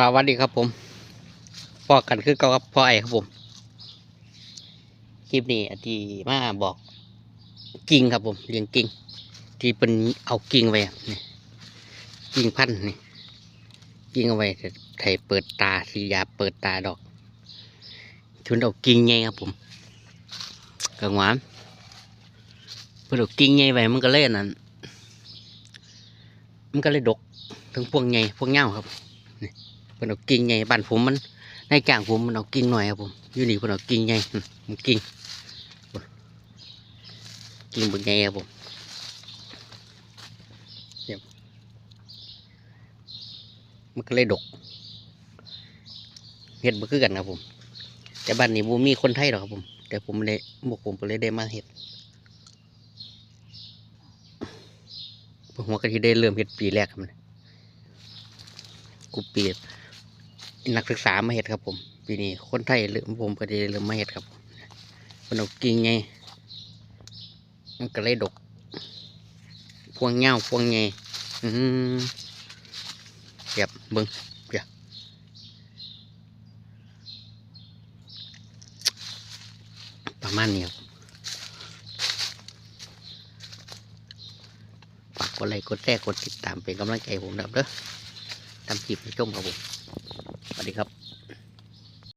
สวัสดีครับผมพ่อกันคือเก่ากับพ่อไอครับผม คลิปนี้อาที่มาบอกกิ่งครับผมเลี้ยงกิ่งที่เป็นเอากิ่งไว้นี่กิ่งพันธุ์นี่กิ่งเอาไว้ไถเปิดตาสียาเปิดตาดอกชุนเอากิ่งใหญ่ครับผมกลางหวานเพื่อเอากิ่งใหญ่ไว้มันก็เลยนนั้นมันก็เลยดกถึงพวงใหญ่พวงเงาครับ เพิ่นเอากิ่งใหญ่บ้านผมมันในจ้างผมมันเอากิ่งหน่อยครับผมอยู่นี่เพิ่นเอากิ่งใหญ่อืมมันกิ่งกิ่งบึกใหญ่ครับผมมันก็เลยดกเห็ดบ่คือกันครับผม แต่บ้านนี้บ่มีคนไทยหรอกครับผม แต่ผมเลยพวกผมก็เลยได้มาเห็ดหัวกะทิได้เริ่มเห็ดปีแรกครับเนี่ยกูปี นักศึกษามาเห็ดครับผมปีนี้คนไทยเริ่มผมก็ได้เริ่มมาเห็ดครับมันเอากิ่งไงมันก็เลยดก พวงเงาพวงไงอืมเก็บเบิ้งเดี๋ยวประมาณนี้ครับฝากกดไลค์กดแชร์กดติดตามเป็นกำลังใจผมนะครับเด้อทำคลิปให้ชมครับผม สวัสดีครับ